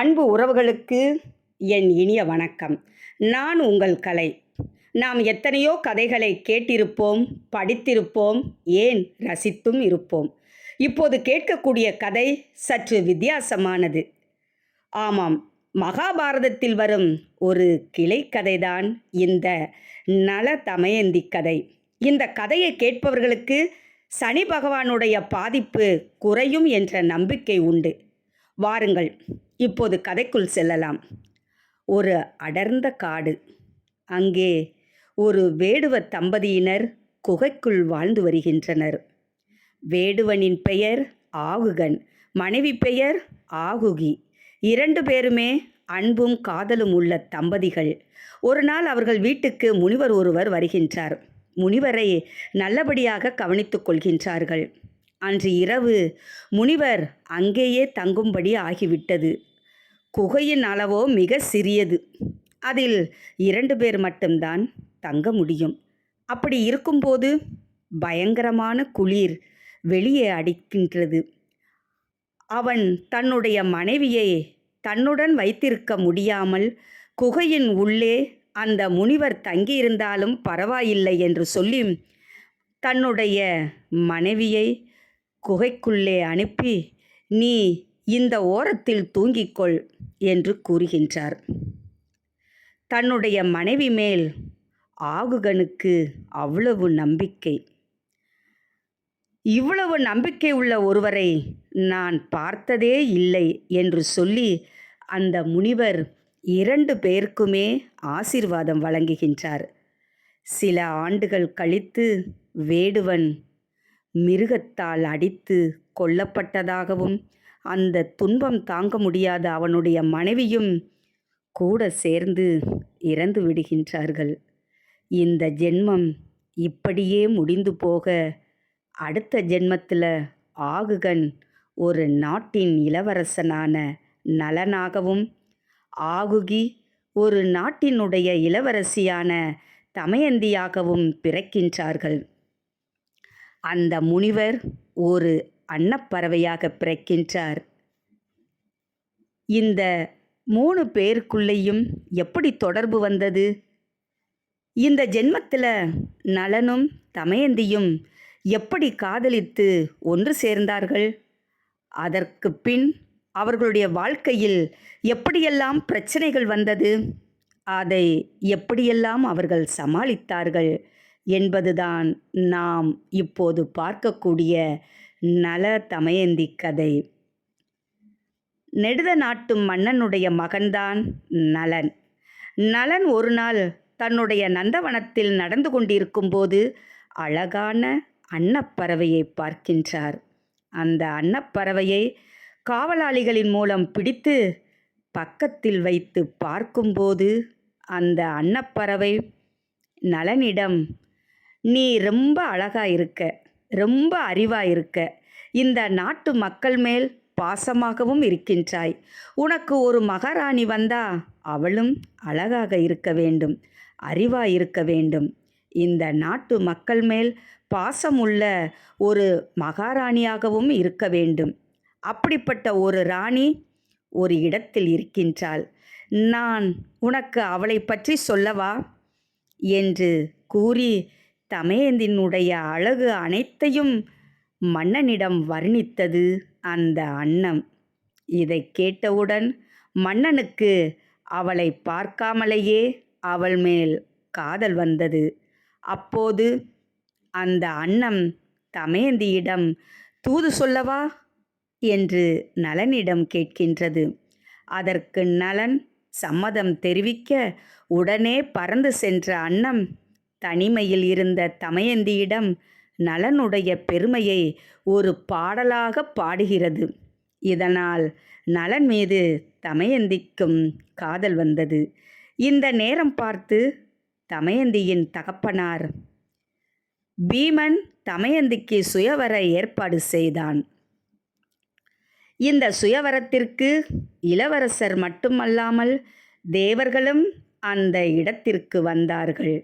அன்பு உறவுகளுக்கு என் இனிய வணக்கம். நான் உங்கள் கலை. நாம் எத்தனையோ கதைகளை கேட்டிருப்போம் படித்திருப்போம் ஏன் ரசித்தும் இருப்போம். இப்போது கேட்கக்கூடிய கதை சற்று வித்தியாசமானது. ஆமாம் மகாபாரதத்தில் வரும் ஒரு கிளைக்கதைதான் இந்த நல தமயந்தி கதை. இந்த கதையை கேட்பவர்களுக்கு சனி பகவானுடைய பாதிப்பு குறையும் என்ற நம்பிக்கை உண்டு. வாருங்கள். இப்போது கதைக்குள் செல்லலாம். ஒரு அடர்ந்த காடு. அங்கே ஒரு வேடுவ தம்பதியினர் குகைக்குள் வாழ்ந்து வருகின்றனர். வேடுவனின் பெயர் ஆகுகன் மனைவி பெயர் ஆகுகி. இரண்டு பேருமே அன்பும் காதலும் உள்ள தம்பதிகள். ஒரு நாள் அவர்கள் வீட்டுக்கு முனிவர் ஒருவர் வருகின்றார். முனிவரை நல்லபடியாக கவனித்துக் கொள்கின்றார்கள். அன்று இரவு முனிவர் அங்கேயே தங்கும்படி ஆகிவிட்டது. குகையின் அளவோ மிக சிறியது. அதில் இரண்டு பேர் மட்டும்தான் தங்க முடியும். அப்படி இருக்கும்போது பயங்கரமான குளிர் வெளியே அடிக்கின்றது. அவன் தன்னுடைய மனைவியை தன்னுடன் வைத்திருக்க முடியாமல் குகையின் உள்ளே அந்த முனிவர் தங்கியிருந்தாலும் பரவாயில்லை என்று சொல்லி தன்னுடைய மனைவியை குகைக்குள்ளே அனுப்பி நீ இந்த ஓரத்தில் தூங்கிக்கொள் என்று கூறுகின்றார். தன்னுடைய மனைவி மேல் ஆகுகனுக்கு அவ்வளவு நம்பிக்கை. இவ்வளவு நம்பிக்கை உள்ள ஒருவரை நான் பார்த்ததே இல்லை என்று சொல்லி அந்த முனிவர் இரண்டு பேருக்குமே ஆசீர்வாதம் வழங்குகின்றார். சில ஆண்டுகள் கழித்து வேடுவன் மிருகத்தால் அடித்து கொல்லப்பட்டதாகவும் அந்த துன்பம் தாங்க முடியாத அவனுடைய மனைவியும் கூட சேர்ந்து இறந்து விடுகின்றார்கள். இந்த ஜென்மம் இப்படியே முடிந்து போக அடுத்த ஜென்மத்தில் ஆகுகன் ஒரு நாட்டின் இளவரசனான நலனாகவும் ஆகுகி ஒரு நாட்டினுடைய இளவரசியான தமயந்தியாகவும் பிறக்கின்றார்கள். அந்த முனிவர் ஒரு அன்னப்பறவையாக பிறக்கின்றார். இந்த மூணு பேருக்குள்ளேயும் எப்படி தொடர்பு வந்தது? இந்த ஜென்மத்தில் நலனும் தமயந்தியும் எப்படி காதலித்து ஒன்று சேர்ந்தார்கள்? அதற்கு பின் அவர்களுடைய வாழ்க்கையில் எப்படியெல்லாம் பிரச்சனைகள் வந்தது? அதை எப்படியெல்லாம் அவர்கள் சமாளித்தார்கள்? என்பதுதான் நாம் இப்போது பார்க்கக்கூடிய நல தமயந்தி கதை. நெடுத நாட்டு மன்னனுடைய மகன்தான் நலன் நலன் ஒரு நாள் தன்னுடைய நந்தவனத்தில் நடந்து கொண்டிருக்கும்போது அழகான அன்னப்பறவையை பார்க்கின்றார். அந்த அன்னப்பறவையை காவலாளிகளின் மூலம் பிடித்து பக்கத்தில் வைத்து பார்க்கும்போது அந்த அன்னப்பறவை நலனிடம் நீ ரொம்ப அழகா இருக்க ரொம்ப அறிவாக இருக்க. இந்த நாட்டு மக்கள் மேல் பாசமாகவும் இருக்கின்றாய். உனக்கு ஒரு மகாராணி வந்தா அவளும் அழகாக இருக்க வேண்டும் அறிவாக இருக்க வேண்டும். இந்த நாட்டு மக்கள் மேல் பாசமுள்ள ஒரு மகாராணியாகவும் இருக்க வேண்டும். அப்படிப்பட்ட ஒரு ராணி ஒரு இடத்தில் இருக்கின்றாள். நான் உனக்கு அவளை பற்றி சொல்லவா? என்று கூறி தமயந்தினுடைய அழகு அனைத்தையும் மன்னனிடம் வர்ணித்தது அந்த அன்னம். இதை கேட்டவுடன் மன்னனுக்கு அவளை பார்க்காமலேயே அவள் மேல் காதல் வந்தது. அப்போது அந்த அன்னம் தமயந்தியிடம் தூது சொல்லவா என்று நலனிடம் கேட்கின்றது. அதற்கு நலன் சம்மதம் தெரிவிக்க உடனே பறந்து சென்ற அன்னம் தனிமையில் இருந்த தமயந்தியிடம் நலனுடைய பெருமையை ஒரு பாடலாக பாடுகிறது. இதனால் நலன் மீது தமயந்திக்கும் காதல் வந்தது. இந்த நேரம் பார்த்து தமயந்தியின் தகப்பனார் பீமன் தமயந்திக்கு சுயவர ஏற்பாடு செய்தான். இந்த சுயவரத்திற்கு இளவரசர் மட்டுமல்லாமல் தேவர்களும் அந்த இடத்திற்கு வந்தார்கள்.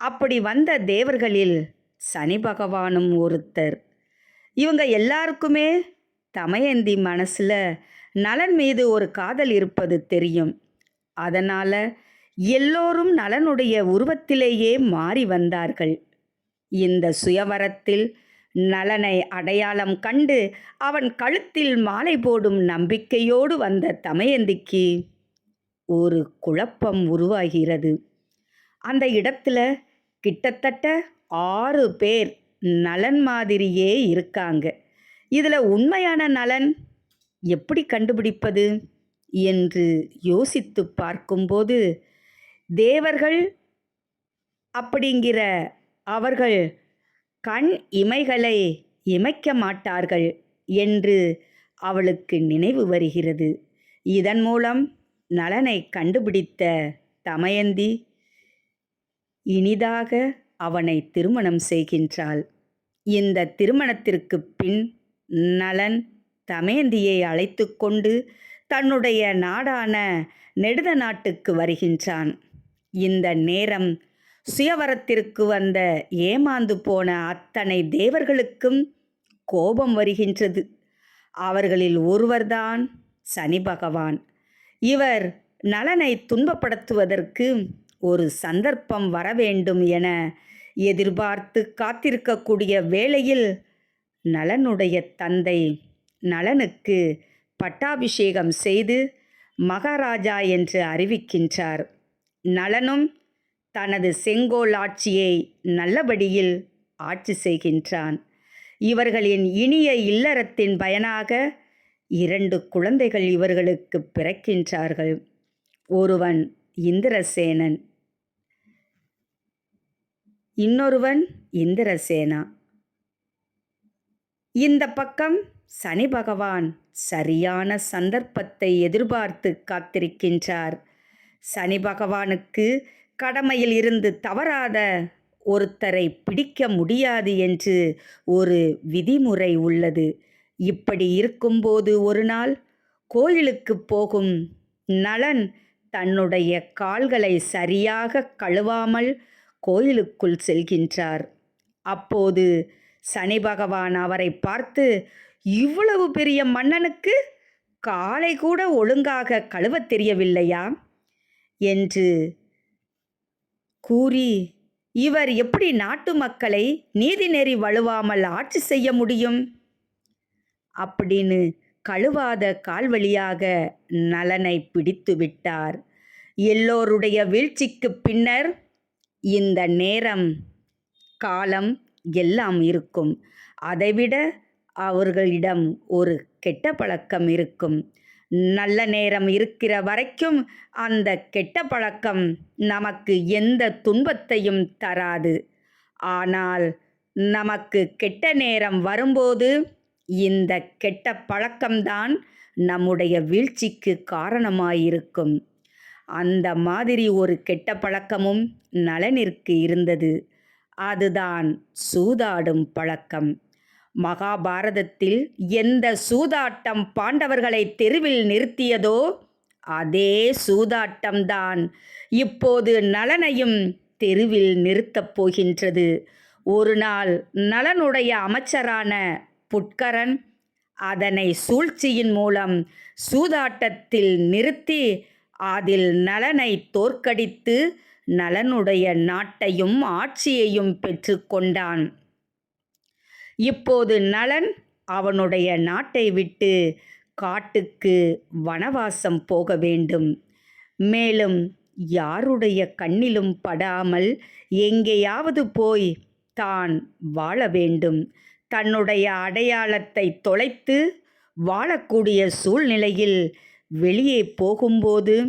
அப்படி வந்த தேவர்களில் சனி பகவானும் ஒருத்தர். இவங்க எல்லாருக்குமே தமயந்தி மனசில் நலன் மீது ஒரு காதல் இருப்பது தெரியும். அதனால் எல்லோரும் நலனுடைய உருவத்திலேயே மாறி வந்தார்கள். இந்த சுயவரத்தில் நலனை அடையாளம் கண்டு அவன் கழுத்தில் மாலை போடும் நம்பிக்கையோடு வந்த தமயந்திக்கு ஒரு குழப்பம் உருவாகிறது. அந்த இடத்துல கிட்டத்தட்ட ஆறு பேர் நலன் மாதிரியே இருக்காங்க. இதில் உண்மையான நலன் எப்படி கண்டுபிடிப்பது என்று யோசித்து பார்க்கும்போது தேவர்கள் அப்படிங்கிற அவர்கள் கண் இமைகளை இமைக்க மாட்டார்கள் என்று அவளுக்கு நினைவு வருகிறது. இதன் மூலம் நலனை கண்டுபிடித்த தமயந்தி இனிதாக அவனை திருமணம் செய்கின்றாள். இந்த திருமணத்திற்கு பின் நலன் தமேந்தியை அழைத்து கொண்டு தன்னுடைய நாடான நெடுத நாட்டுக்கு வருகின்றான். இந்த நேரம் சுயவரத்திற்கு வந்த ஏமாந்து போன அத்தனை தேவர்களுக்கும் கோபம் வருகின்றது. அவர்களில் ஒருவர்தான் சனி பகவான். இவர் நலனை துன்பப்படுத்துவதற்கு ஒரு சந்தர்ப்பம் வரவேண்டும் என எதிர்பார்த்து காத்திருக்கக்கூடிய வேளையில் நலனுடைய தந்தை நலனுக்கு பட்டாபிஷேகம் செய்து மகாராஜா என்று அறிவிக்கின்றார். நலனும் தனது செங்கோல் ஆட்சியை நல்லபடியில் ஆட்சி செய்கின்றான். இவர்களின் இனிய இல்லறத்தின் பயனாக இரண்டு குழந்தைகள் இவர்களுக்கு பிறக்கின்றார்கள். ஒருவன் இந்திரசேனன் இன்னொருவன் இந்திரசேனா. இந்த பக்கம் சனி பகவான் சரியான சந்தர்ப்பத்தை எதிர்பார்த்து காத்திருக்கின்றார். சனி பகவானுக்கு கடமையில் இருந்து தவறாத ஒருத்தரை பிடிக்க முடியாது என்று ஒரு விதிமுறை உள்ளது. இப்படி இருக்கும்போது ஒரு நாள் கோயிலுக்கு போகும் நலன் தன்னுடைய கால்களை சரியாக கழுவாமல் கோயிலுக்குள் செல்கின்றார். அப்போது சனி பகவான் அவரை பார்த்து இவ்வளவு பெரிய மன்னனுக்கு காலை கூட ஒழுங்காக கழுவத் தெரியவில்லையா? என்று கூறி இவர் எப்படி நாட்டு மக்களை நீதிநெறி வழுவாமல் ஆட்சி செய்ய முடியும்? அப்படின்னு கழுவாத கால் வழியாக நலனை பிடித்து விட்டார். எல்லோருடைய வீழ்ச்சிக்கு பின்னர் இந்த நேரம் காலம் எல்லாம் இருக்கும். அதைவிட அவர்களிடம் ஒரு கெட்ட பழக்கம் இருக்கும். நல்ல நேரம் இருக்கிற வரைக்கும் அந்த கெட்ட பழக்கம் நமக்கு எந்த துன்பத்தையும் தராது. ஆனால் நமக்கு கெட்ட நேரம் வரும்போது இந்த கெட்ட பழக்கம்தான் நம்முடைய வீழ்ச்சிக்கு காரணமாயிருக்கும். அந்த மாதிரி ஒரு கெட்ட பழக்கமும் நலனிற்கு இருந்தது. அதுதான் சூதாடும் பழக்கம். மகாபாரதத்தில் எந்த சூதாட்டம் பாண்டவர்களை தெருவில் நிறுத்தியதோ அதே சூதாட்டம்தான் இப்போது நலனையும் தெருவில் நிறுத்தப் போகின்றது. ஒரு நாள் நலனுடைய அமைச்சரான புட்கரன் அதனை சூழ்ச்சியின் மூலம் சூதாட்டத்தில் நிறுத்தி அதில் நலனை தோற்கடித்து நலனுடைய நாட்டையும் ஆட்சியையும் பெற்றுக்கொண்டான் இப்போது நலன் அவனுடைய நாட்டை விட்டு காட்டுக்கு வனவாசம் போக வேண்டும். மேலும் யாருடைய கண்ணிலும் படாமல் எங்கேயாவது போய் தான் வாழ வேண்டும். தன்னுடைய அடையாளத்தை தொலைத்து வாழக்கூடிய சூழ்நிலையில் வெளியே போகும்போது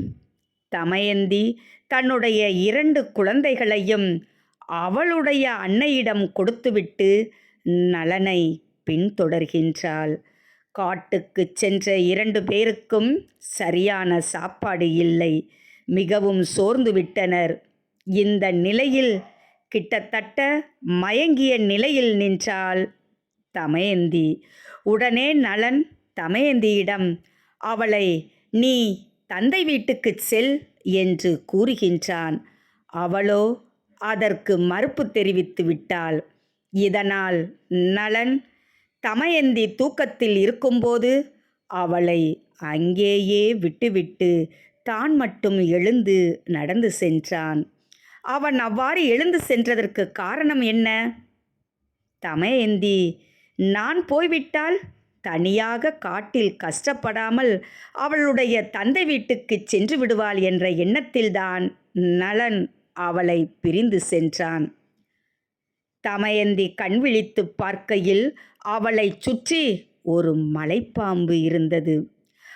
தமயந்தி தன்னுடைய இரண்டு குழந்தைகளையும் அவளுடைய அன்னையிடம் கொடுத்துவிட்டு நலனை பின்தொடர்கின்றாள். காட்டுக்கு சென்ற இரண்டு பேருக்கும் சரியான சாப்பாடு இல்லை. மிகவும் சோர்ந்து விட்டனர். இந்த நிலையில் கிட்டத்தட்ட மயங்கிய நிலையில் நின்றாள் தமயந்தி. உடனே நலன் தமயந்தியிடம் அவளை நீ தந்தை வீட்டுக்கு செல் என்று கூறுகின்றான். அவளோ அதற்கு மறுப்பு தெரிவித்து விட்டாள். இதனால் நலன் தமயந்தி தூக்கத்தில் இருக்கும்போது அவளை அங்கேயே விட்டுவிட்டு தான் மட்டும் எழுந்து நடந்து சென்றான். அவன் அவ்வாறு எழுந்து சென்றதற்கு காரணம் என்ன? தமயந்தி நான் போய்விட்டால் தனியாக காட்டில் கஷ்டப்படாமல் அவளுடைய தந்தை வீட்டுக்கு சென்று விடுவாள் என்ற எண்ணத்தில்தான் நலன் அவளை பிரிந்து சென்றான். தமயந்தி கண் விழித்து பார்க்கையில் அவளைச் சுற்றி ஒரு மலைப்பாம்பு இருந்தது.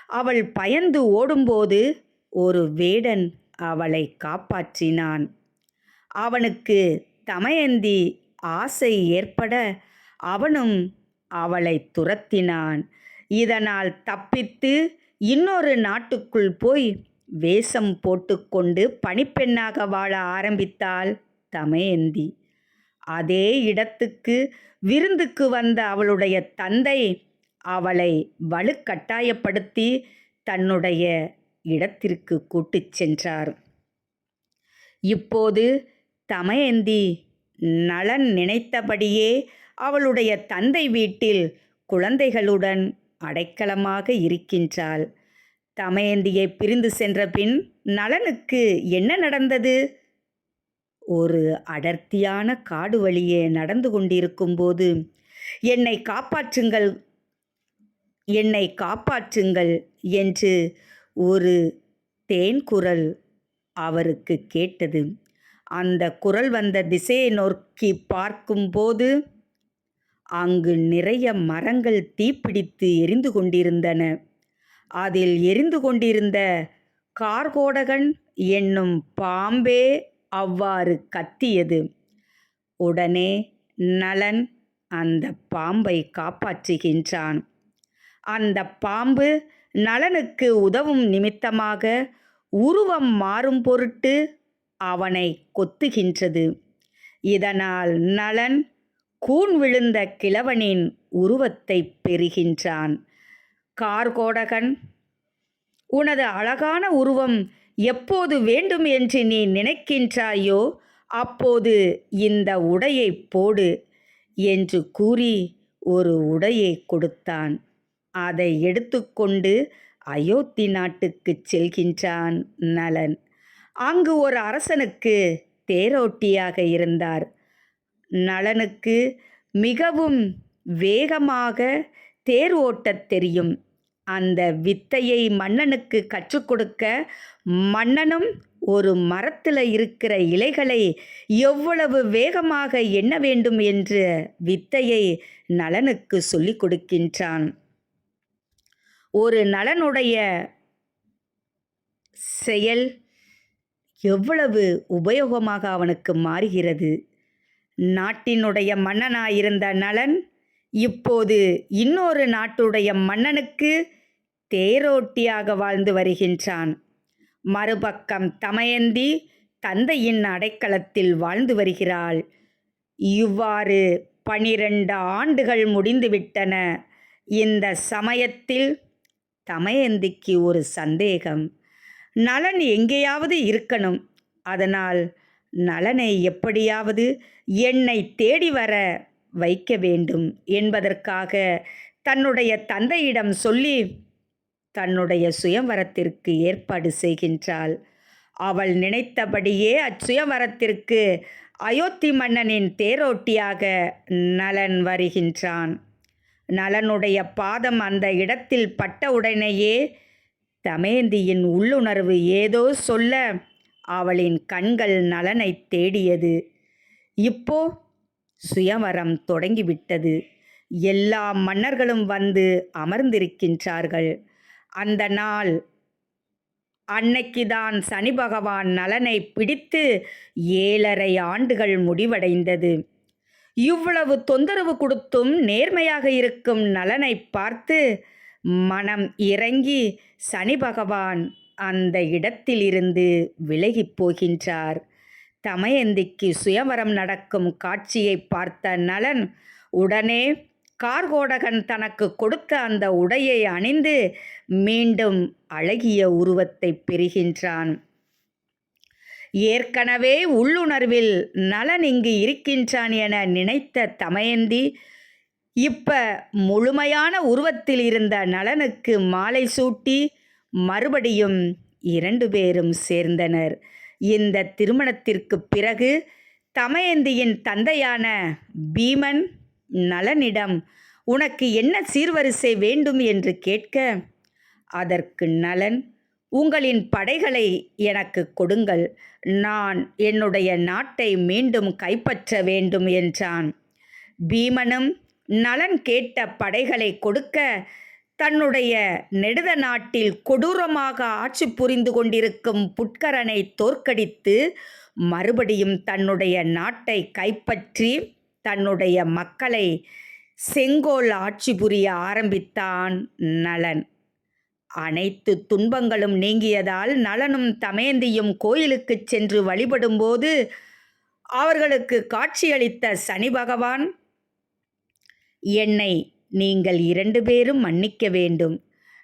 அவள் பயந்து ஓடும்போது ஒரு வேடன் அவளை காப்பாற்றினான். அவனுக்கு தமயந்தி ஆசை ஏற்பட அவனும் அவளை துரத்தினான். இதனால் தப்பித்து இன்னொரு நாட்டுக்குள் போய் வேஷம் போட்டுக்கொண்டு பணிப்பெண்ணாக வாழ ஆரம்பித்தாள் தமயந்தி. அதே இடத்துக்கு விருந்துக்கு வந்த அவளுடைய தந்தை அவளை வலுக்கட்டாயப்படுத்தி தன்னுடைய இடத்திற்கு கூட்டிச் சென்றார். இப்போது தமயந்தி நலன் நினைத்தபடியே அவளுடைய தந்தை வீட்டில் குழந்தைகளுடன் அடைக்கலமாக இருக்கின்றாள். தமயந்தியை பிரிந்து சென்ற பின் நலனுக்கு என்ன நடந்தது? ஒரு அடர்த்தியான காடு வழியே நடந்து கொண்டிருக்கும்போது என்னை காப்பாற்றுங்கள் என்னை காப்பாற்றுங்கள் என்று ஒரு தேன் குரல் அவருக்கு கேட்டது. அந்த குரல் வந்த திசையை நோக்கி பார்க்கும்போது அங்கு நிறைய மரங்கள் தீப்பிடித்து எரிந்து கொண்டிருந்தன. அதில் எரிந்து கொண்டிருந்த கார்கோடகன் என்னும் பாம்பே அவ்வாறு கத்தியது. உடனே நலன் அந்த பாம்பை காப்பாற்றுகின்றான். அந்த பாம்பு நலனுக்கு உதவும் நிமித்தமாக உருவம் மாறும் பொருட்டு அவனை கொத்துகின்றது. இதனால் நலன் கூன் விழுந்த கிழவனின் உருவத்தை பெறுகின்றான். கார்கோடகன் உனது அழகான உருவம் எப்போது வேண்டும் என்று நீ நினைக்கின்றாயோ அப்போது இந்த உடையை போடு என்று கூறி ஒரு உடையை கொடுத்தான். அதை எடுத்துக்கொண்டு அயோத்தி நாட்டுக்குச் செல்கின்றான் நலன். அங்கு ஒரு அரசனுக்கு தேரோட்டியாக இருந்தார். நலனுக்கு மிகவும் வேகமாக தேர் ஓட்டத் தெரியும். அந்த வித்தையை மன்னனுக்கு கற்றுக் கொடுக்க மன்னனும் ஒரு மரத்தில் இருக்கிற இலைகளை எவ்வளவு வேகமாக எண்ண வேண்டும் என்று வித்தையை நலனுக்கு சொல்லிக் கொடுக்கின்றான். ஒரு நலனுடைய செயல் எவ்வளவு உபயோகமாக அவனுக்கு மாறுகிறது. நாட்டினுடைய மன்னனாயிருந்த நலன் இப்போது இன்னொரு நாட்டுடைய மன்னனுக்கு தேரோட்டியாக வாழ்ந்து வருகின்றான். மறுபக்கம் தமயந்தி தந்தையின் அடைக்கலத்தில் வாழ்ந்து வருகிறாள். இவ்வாறு பனிரெண்டு ஆண்டுகள் முடிந்துவிட்டன. இந்த சமயத்தில் தமயந்திக்கு ஒரு சந்தேகம். நலன் எங்கேயாவது இருக்கணும். அதனால் நலனை எப்படியாவது என்னை தேடி வர வைக்க வேண்டும் என்பதற்காக தன்னுடைய தந்தையிடம் சொல்லி தன்னுடைய சுயவரத்திற்கு ஏற்பாடு செய்கின்றாள். அவள் நினைத்தபடியே அச்சுயவரத்திற்கு அயோத்தி மன்னனின் தேரோட்டியாக நலன் வருகின்றான். நலனுடைய பாதம் அந்த இடத்தில் பட்ட உடனேயே தமேந்தியின் உள்ளுணர்வு ஏதோ சொல்ல அவளின் கண்கள் நலனை தேடியது. இப்போ சுயவரம் தொடங்கிவிட்டது. எல்லா மன்னர்களும் வந்து அமர்ந்திருக்கின்றார்கள். அந்த நாள் அன்னைக்குதான் சனி பகவான் நலனை பிடித்து ஏழரை ஆண்டுகள் முடிவடைந்தது. இவ்வளவு தொந்தரவு கொடுத்தும் நேர்மையாக இருக்கும் நலனை பார்த்து மனம் இறங்கி சனி பகவான் அந்த இடத்திலிருந்து விலகிப் போகின்றார். தமயந்திக்கு சுயவரம் நடக்கும் காட்சியை பார்த்த நலன் உடனே கார்கோடகன் தனக்கு கொடுத்த அந்த உடையை அணிந்து மீண்டும் அழகிய உருவத்தை பெறுகின்றான். ஏற்கனவே உள்ளுணர்வில் நலன் இங்கு இருக்கின்றான் என நினைத்த தமயந்தி இப்ப முழுமையான உருவத்தில் இருந்த நலனுக்கு மாலை சூட்டி மறுபடியும் இரண்டு பேரும் சேர்ந்தனர். இந்த திருமணத்திற்குப் பிறகு தமயந்தியின் தந்தையான பீமன் நலனிடம் உனக்கு என்ன சீர்வரிசை வேண்டும் என்று கேட்க? அதற்கு நலன் உங்களின் படைகளை எனக்கு கொடுங்கள். நான் என்னுடைய நாட்டை மீண்டும் கைப்பற்ற வேண்டும் என்றான். பீமனும் நலன் கேட்ட படைகளை கொடுக்க தன்னுடைய நெடுத நாட்டில் கொடூரமாக ஆட்சி புரிந்து கொண்டிருக்கும் புட்கரனை தோற்கடித்து மறுபடியும் தன்னுடைய நாட்டை கைப்பற்றி தன்னுடைய மக்களை செங்கோல் ஆட்சி புரிய ஆரம்பித்தான் நலன். அனைத்து துன்பங்களும் நீங்கியதால் நலனும் தமயந்தியும் கோயிலுக்குச் சென்று வழிபடும்போது அவர்களுக்கு காட்சியளித்த சனி பகவான் என்னை நீங்கள் இரண்டு பேரும் மன்னிக்க வேண்டும்.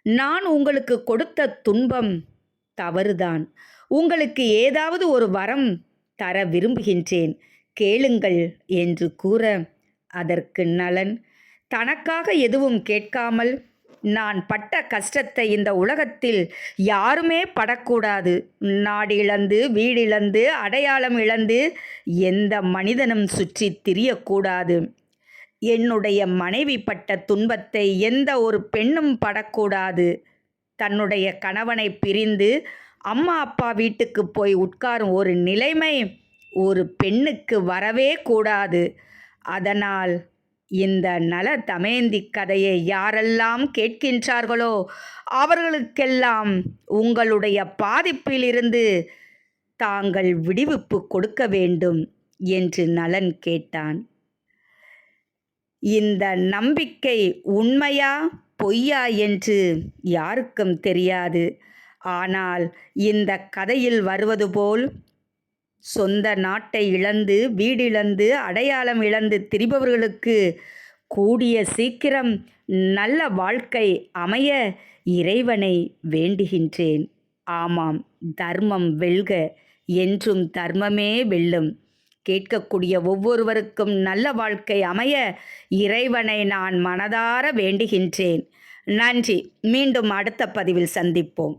நான் உங்களுக்கு கொடுத்த துன்பம் தவறுதான். உங்களுக்கு ஏதாவது ஒரு வரம் தர விரும்புகின்றேன். கேளுங்கள் என்று கூற அதற்கு நலன். தனக்காக எதுவும் கேட்காமல் நான் பட்ட கஷ்டத்தை இந்த உலகத்தில் யாருமே படக்கூடாது. நாடு இழந்து வீடிழந்து அடையாளம் இழந்து எந்த மனிதனும் சுற்றி திரியக்கூடாது. என்னுடைய மனைவி பட்ட துன்பத்தை எந்த ஒரு பெண்ணும் படக்கூடாது. தன்னுடைய கணவனை பிரிந்து அம்மா அப்பா வீட்டுக்கு போய் உட்காரும் ஒரு நிலைமை ஒரு பெண்ணுக்கு வரவே கூடாது. அதனால் இந்த நல தமேந்தி கதையை யாரெல்லாம் கேட்கின்றார்களோ அவர்களுக்கெல்லாம் உங்களுடைய பாதிப்பிலிருந்து தாங்கள் விடுவிப்பு கொடுக்க வேண்டும் என்று நலன் கேட்டான். இந்த நம்பிக்கை உண்மையா பொய்யா என்று யாருக்கும் தெரியாது. ஆனால் இந்த கதையில் வருவது போல் சொந்த நாட்டை இழந்து வீடிழந்து அடையாளம் இழந்து திரிபவர்களுக்கு கூடிய சீக்கிரம் நல்ல வாழ்க்கை அமைய இறைவனை வேண்டுகின்றேன். ஆமாம் தர்மம் வெல்க என்றும் தர்மமே வெல்லும். கேட்கக்கூடிய ஒவ்வொருவருக்கும் நல்ல வாழ்க்கை அமைய இறைவனை நான் மனதார வேண்டுகின்றேன். நன்றி. மீண்டும் அடுத்த பதிவில் சந்திப்போம்.